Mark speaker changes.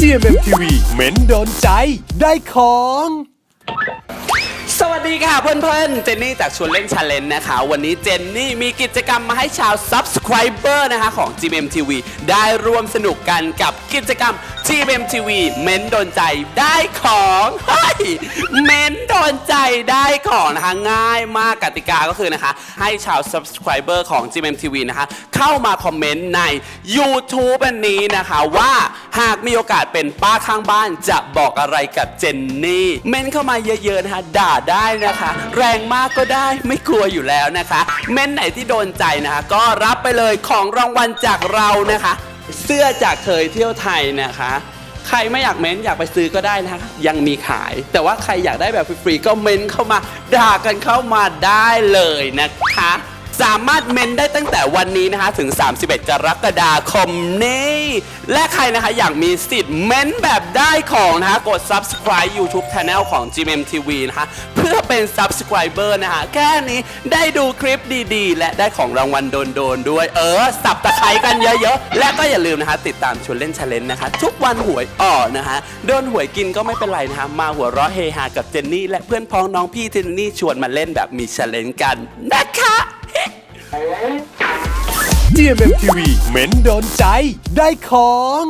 Speaker 1: GMM TV เม้นโดนใจได้ของ
Speaker 2: สวัสดีค่ะเพื่อนๆ เจนนี่จากชวนเล่นชาเลนจ์นะคะ วันนี้เจนนี่มีกิจกรรมมาให้ชาว Subscriber นะคะของ GMM TV ได้ร่วมสนุกกันกับกิจกรรม GMM TV เม้นโดนใจได้ของ เฮ้ยเม้นโดนใจได้ของนะคะง่ายมากกติกาก็คือนะคะ ให้ชาว Subscriber ของ GMM TV นะคะ เข้ามาคอมเมนต์ใน YouTube อันนี้นะคะว่าหากมีโอกาสเป็นป้าข้างบ้านจะบอกอะไรกับเจนนี่ เม้นเข้ามาเยอะๆนะคะ ด่าได้นะคะ แรงมากก็ได้ไม่กลัวอยู่แล้วนะคะ เม้นไหนที่โดนใจนะคะ ก็รับไปเลยของรางวัลจากเรานะคะ เสื้อจากเคยเที่ยวไทยนะคะ ใครไม่อยากเม้นอยากไปซื้อก็ได้นะคะยังมีขาย แต่ว่าใครอยากได้แบบฟรีๆก็เม้นเข้ามา ด่ากันเข้ามาได้เลยนะคะ สามารถเมนได้ตั้งแต่วันนี้นะคะถึง 31 กรกฎาคมนี้ และใครนะคะอยากมีสิทธิ์เมนแบบได้ของนะคะกด subscribe YouTube Channel ของ GMM TV นะคะเพื่อเป็น subscriber นะคะแค่นี้ได้ดูคลิปดีๆ และได้ของรางวัลโดนๆดด้วย เออ สับตะไคร้กันเยอะๆ และก็อย่าลืมนะคะติดตามชวนเล่นชาเลนจ์นะคะ ทุกวันหวยออกนะคะโดนหวยกินก็ไม่เป็นไรนะคะมาหัวเราะเฮฮากับเจนนี่และเพื่อนพ้องน้องพี่เจนนี่ชวนมาเล่นแบบมีชาเลนจ์กันนะคะ
Speaker 1: GMM TV เม้นโดนใจ ได้ของ